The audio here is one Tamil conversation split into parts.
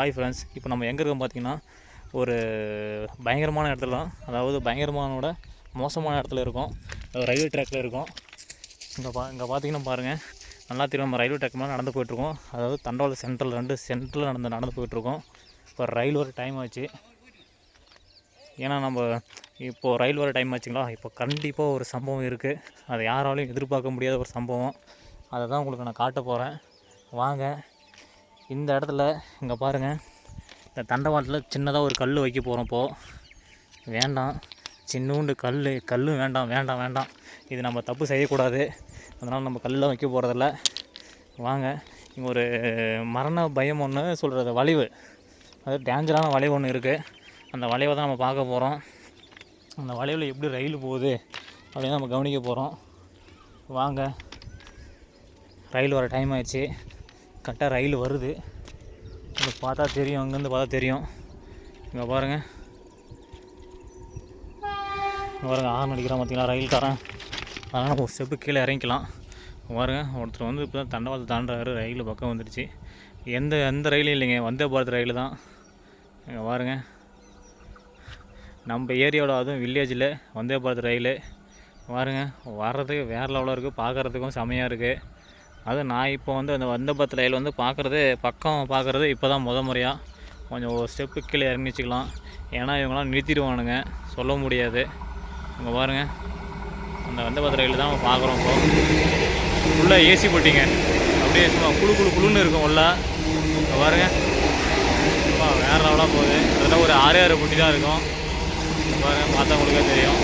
ஹாய் ஃப்ரெண்ட்ஸ் இப்போ நம்ம எங்கே இருக்கோம் பார்த்தீங்கன்னா ஒரு பயங்கரமான இடத்துல தான். அதாவது பயங்கரமானோட மோசமான இடத்துல இருக்கோம். ரயில்வே ட்ராக்கில் இருக்கோம். இங்கே பா இங்கே பார்த்தீங்கன்னா பாருங்கள் நல்லா தெரியும் நம்ம ரயில்வே ட்ராக் மேலே நடந்து போயிட்டுருக்கோம். அதாவது தண்டவாளம் சென்ட்ரல் ரெண்டு சென்ட்ரல் நடந்து நடந்து போயிட்டுருக்கோம். இப்போ ரயில் வர டைம் ஆச்சு. ஏன்னா நம்ம இப்போது ரயில் வர டைம் ஆச்சுங்களா? இப்போ கண்டிப்பாக ஒரு சம்பவம் இருக்குது அதை யாராலையும் எதிர்பார்க்க முடியாத ஒரு சம்பவம். அதை தான் உங்களுக்கு நான் காட்ட போகிறேன் வாங்க இந்த இடத்துல இங்கே பாருங்கள் இந்த தண்டவாளத்தில் சின்னதாக ஒரு கல் வைக்க போகிறோம் இப்போது வேண்டாம். சின்னூண்டு கல் கல்லும் வேண்டாம் வேண்டாம் வேண்டாம். இது நம்ம தப்பு செய்யக்கூடாது. அதனால் நம்ம கல்லாம் வைக்க போகிறதில்ல வாங்க. இங்கே ஒரு மரண பயம் ஒன்று சொல்கிறது வளைவு. அது டேஞ்சரான வளைவு ஒன்று இருக்குது அந்த வளைவை தான் நம்ம பார்க்க போகிறோம் அந்த வளைவில் எப்படி ரயில் போகுது அப்படின்னு நம்ம கவனிக்க போகிறோம் வாங்க. ரயில் வர டைம் ஆயிடுச்சு. கரெக்டாக ரயில் வருது. இங்கே பார்த்தா தெரியும் அங்கேருந்து பார்த்தா தெரியும். இங்கே பாருங்கள் இங்கே பாருங்கள் ஆன் அடிக்கிறான் பார்த்தீங்களா ரயில்காரன். அதனால் நம்ம ஒரு ஸ்டெப்பு கீழே இறங்கிக்கலாம். பாருங்க ஒருத்தர் வந்து இப்போ தான் தண்டவாளத்தை தாண்டுறாரு ரயில் பக்கம் வந்துடுச்சு எந்த எந்த ரயிலும் இல்லைங்க வந்தே பாரத் ரயில் தான். இங்கே பாருங்க. நம்ம ஏரியாவில் அதுவும் வில்லேஜில் வந்தே பாரத் ரயில். பாருங்க வர்றதுக்கு வேறு லெவலாக இருக்குது பார்க்குறதுக்கும் செமையாக இருக்குது அதுவும் நான் இப்போ வந்து அந்த வந்தபத்தில் ரயில் வந்து பார்க்குறது பக்கம் பார்க்குறது இப்போ தான் முத முறையாக கொஞ்சம் ஒரு ஸ்டெப்பு கீழே இறங்கி வச்சுக்கலாம் ஏன்னா இவங்களாம் நிறுத்திடுவானுங்க. சொல்ல முடியாது. இங்கே பாருங்கள் அந்த வந்தே பாரத் ரயில் தான் பார்க்குறோம் இப்போ. ஃபுல்லாக ஏசி போட்டிங்க. அப்படியே சும்மா குழு குழு குழுன்னு இருக்கும் உள்ள. இங்கே பாருங்கள் வேறு லெவலாக போகுது. அதெல்லாம் ஒரு ஆறு ஆறு குட்டி தான் இருக்கும். பாருங்கள் பார்த்தா உங்களுக்கே தெரியும்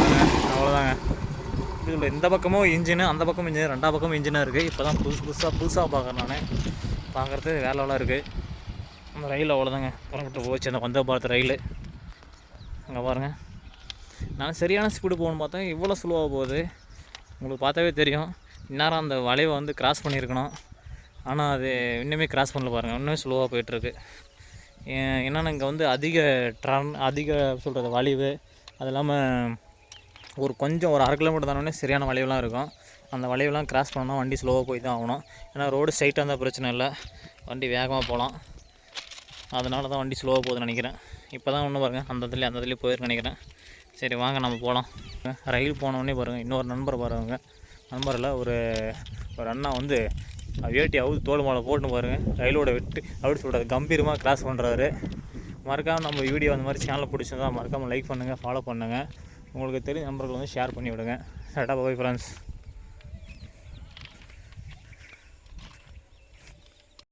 பாருங்க, அவ்வளோதாங்க இதில் இந்த பக்கமும் இன்ஜினு அந்த பக்கம் இன்ஜினு ரெண்டா பக்கமும் இன்ஜினாக இருக்குது இப்போ தான் புதுசு புதுசாக புதுசாக பார்க்குறேன் நான். பார்க்குறது வேறு இருக்குது அந்த ரயில் அவ்வளோதாங்க புறப்பட்டு போச்சு. அந்த வந்தே பாரத் ரயில். அங்கே பாருங்கள் நான் சரியான ஸ்பீடு போகணும்னு பார்த்தா இவ்வளோ ஸ்லோவாக போகுது. உங்களுக்கு பார்த்தாவே தெரியும். இந்நேரம் அந்த வளைவை வந்து கிராஸ் பண்ணியிருக்கணும். ஆனால் அது இன்னுமே கிராஸ் பண்ணல பாருங்கள் இன்னுமே ஸ்லோவாக போயிட்டுருக்கு என்னென்னா இங்கே வந்து அதிக ட்ரான் அதிக சொல்கிறது வளைவு. அது இல்லாமல் ஒரு கொஞ்சம் ஒரு அரை கிலோமீட்டர் தானே சரியான வளைவுலாம் இருக்கும். அந்த வளைவுலாம் கிராஸ் பண்ணால் வண்டி ஸ்லோவாக போய் தான் ஆகணும். ஏன்னா ரோடு ஸ்ட்ரைட்டாக இருந்தால் பிரச்சனை இல்லை. வண்டி வேகமாக போகலாம் அதனால தான் வண்டி ஸ்லோவாக போகுதுன்னு நினைக்கிறேன். இப்போ தான் ஒன்று பாருங்கள் அந்த இடத்துல அந்த இடத்துலேயே போயிருன்னு நினைக்கிறேன். சரி வாங்க நம்ம போகலாம் ரயில் போனோடனே பாருங்கள் இன்னொரு நண்பர் பாருங்க. நண்பரில் ஒரு ஒரு அண்ணா வந்து வேட்டி அவுது தோல் மாலை போட்டுன்னு பாருங்கள் ரயிலோட விட்டு அப்படி சொல்கிறது கம்பீரமாக கிராஸ் பண்ணுறாரு மறக்காமல் நம்ம வீடியோ அந்த மாதிரி சேனலை பிடிச்சிருந்தா மறக்காமல் லைக் பண்ணுங்கள் ஃபாலோ பண்ணுங்கள் உங்களுக்கு தெரிஞ்ச நம்பர்கள் வந்து ஷேர் பண்ணிவிடுங்க. விடுங்க பாய் ஃப்ரெண்ட்ஸ்